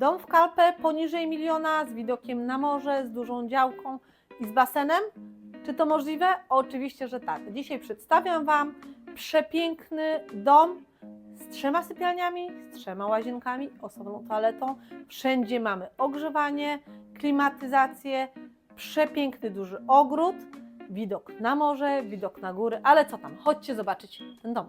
Dom w Kalpę poniżej miliona z widokiem na morze, z dużą działką i z basenem? Czy to możliwe? Oczywiście, że tak. Dzisiaj przedstawiam Wam przepiękny dom z trzema sypialniami, z trzema łazienkami, osobną toaletą. Wszędzie mamy ogrzewanie, klimatyzację, przepiękny duży ogród, widok na morze, widok na góry, ale co tam? Chodźcie zobaczyć ten dom.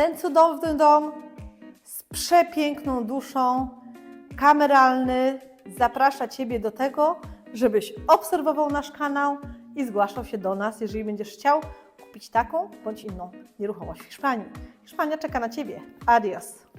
Ten cudowny dom z przepiękną duszą, kameralny, zaprasza Ciebie do tego, żebyś obserwował nasz kanał i zgłaszał się do nas, jeżeli będziesz chciał kupić taką bądź inną nieruchomość w Hiszpanii. Hiszpania czeka na Ciebie. Adios.